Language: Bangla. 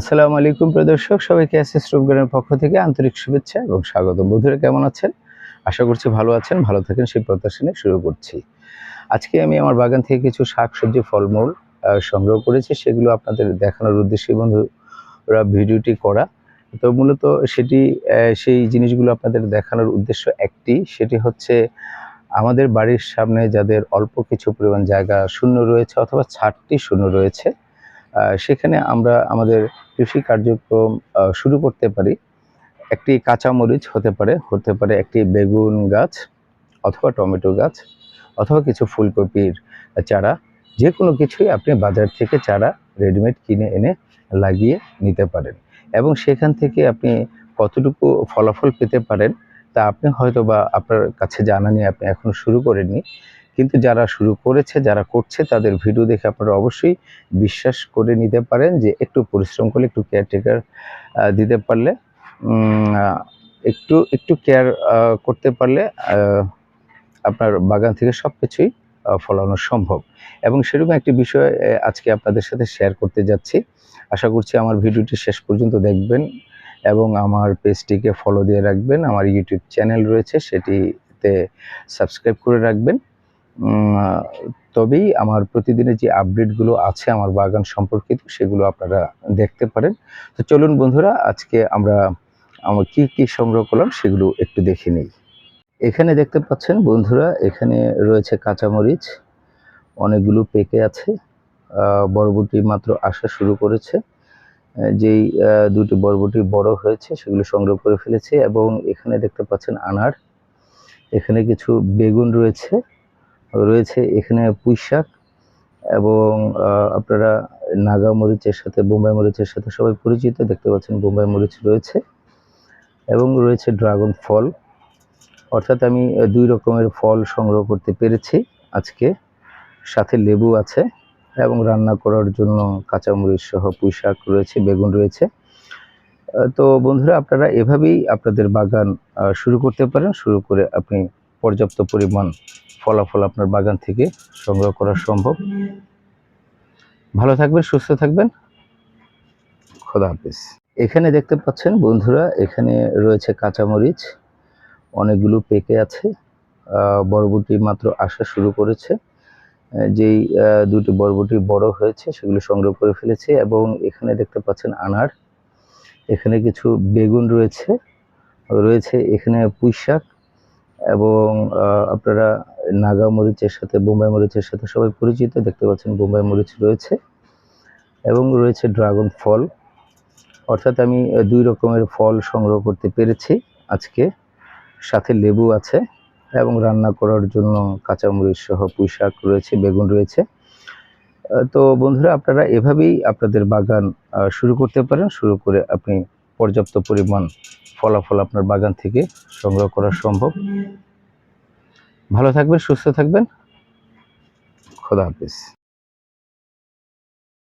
আসসালামু আলাইকুম প্রিয় দর্শক, সবাইকে এসএস রূপগানের পক্ষ থেকে আন্তরিক শুভেচ্ছা এবং স্বাগত বন্ধুরা, কেমন আছেন? আশা করছি ভালো আছেন, ভালো থাকেন, সেই প্রত্যাশা নিয়ে শুরু করছি। আজকে আমি আমার বাগান থেকে কিছু শাকসবজি, ফলমূল সংগ্রহ করেছি। সেগুলো আপনাদের দেখানোর উদ্দেশ্যে বন্ধুরা ভিডিওটি করা। তো মূলত সেটি সেই জিনিসগুলো আপনাদের দেখানোর উদ্দেশ্য একটি। সেটি হচ্ছে আমাদের বাড়ির সামনে যাদের অল্প কিছু পরিমাণ জায়গা শূন্য রয়েছে অথবা ছাদটি শূন্য রয়েছে সেখানে আমরা আমাদের কৃষি কার্যক্রম শুরু করতে পারি। একটি কাঁচামরিচ হতে পারে হতে পারে একটি বেগুন গাছ অথবা টমেটো গাছ অথবা কিছু ফুলকপির চারা। যে কোনো কিছুই আপনি বাজার থেকে চারা, রেডিমেড কিনে এনে লাগিয়ে নিতে পারেন এবং সেখান থেকে আপনি কতটুকু ফলাফল পেতে পারেন তা আপনি হয়তো বা আপনার কাছে জানা নেই, আপনি এখন শুরু করেননি। কিন্তু যারা শুরু করেছে, যারা করছে, তাদের ভিডিও দেখে আপনারা অবশ্যই বিশ্বাস করে নিতে পারেন যে একটু পরিশ্রম করলে, একটু কেয়ারটেকার দিতে পারলে একটু একটু কেয়ার করতে পারলে আপনার বাগান থেকে সব কিছুই ফলানো সম্ভব। এবং সেরকম একটি বিষয় আজকে আপনাদের সাথে শেয়ার করতে যাচ্ছি। আশা করছি আমার ভিডিওটি শেষ পর্যন্ত দেখবেন এবং আমার পেজটিকে ফলো দিয়ে রাখবেন। আমার ইউটিউব চ্যানেল রয়েছে, সেটিতে সাবস্ক্রাইব করে রাখবেন। তবেই আমার প্রতিদিনের যে আপডেটগুলো আছে আমার বাগান সম্পর্কিত সেগুলো আপনারা দেখতে পারেন। তো চলুন বন্ধুরা, আজকে আমরা, আমার কী কী সংগ্রহ করলাম সেগুলো একটু দেখে নিই। এখানে দেখতে পাচ্ছেন বন্ধুরা, এখানে রয়েছে কাঁচামরিচ, অনেকগুলো পেকে আছে বরবটি মাত্র আসা শুরু করেছে। যেই দুটি বরবটি বড় হয়েছে, সেগুলো সংগ্রহ করে ফেলেছে এবং এখানে দেখতে পাচ্ছেন আনার। এখানে কিছু বেগুন রয়েছে রয়েছে এখানে পুঁই শাক এবং আপনারা নাগা মরিচের সাথে, বোম্বাই মরিচের সাথে সবাই পরিচিত, দেখতে পাচ্ছেন বোম্বাই মরিচ রয়েছে এবং রয়েছে ড্রাগন ফল। অর্থাৎ আমি দুই রকমের ফল সংগ্রহ করতে পেরেছি আজকে। সাথে লেবু আছে এবং রান্না করার জন্য কাঁচামরিচ সহ পুঁই শাক রয়েছে, বেগুন রয়েছে। তো বন্ধুরা, আপনারা এভাবেই আপনাদের বাগান শুরু করতে পারেন। শুরু করে আপনি পর্যাপ্ত পরিমাণ ফলাফল আপনার বাগান থেকে সংগ্রহ করা সম্ভব। ভালো থাকবেন, সুস্থ থাকবেন। খোদা হাফিজ। এখানে দেখতে পাচ্ছেন বন্ধুরা, এখানে রয়েছে কাঁচামরিচ। অনেকগুলো পেকে আছে। বরবটি মাত্র আসা শুরু করেছে। যেই দুটি বরবটি বড় হয়েছে, সেগুলো সংগ্রহ করে ফেলেছে এবং এখানে দেখতে পাচ্ছেন আনার। এখানে কিছু বেগুন রয়েছে। রয়েছে এখানে পুঁই শাক এবং আপনারা নাগা মরিচের সাথে, বোম্বাই মরিচের সাথে সবাই পরিচিত, দেখতে পাচ্ছেন বোম্বাই মরিচ রয়েছে এবং রয়েছে ড্রাগন ফল। অর্থাৎ আমি দুই রকমের ফল সংগ্রহ করতে পেরেছি আজকে। সাথে লেবু আছে এবং রান্না করার জন্য কাঁচামরিচ সহ পুঁই শাক রয়েছে, বেগুন রয়েছে। তো বন্ধুরা, আপনারা এভাবেই আপনাদের বাগান শুরু করতে পারেন। শুরু করে আপনি পর্যাপ্ত পরিমাণ ফলাফল আপনার বাগান থেকে সংগ্রহ করা সম্ভব। ভালো থাকবেন, সুস্থ থাকবেন। খোদা হাফিজ।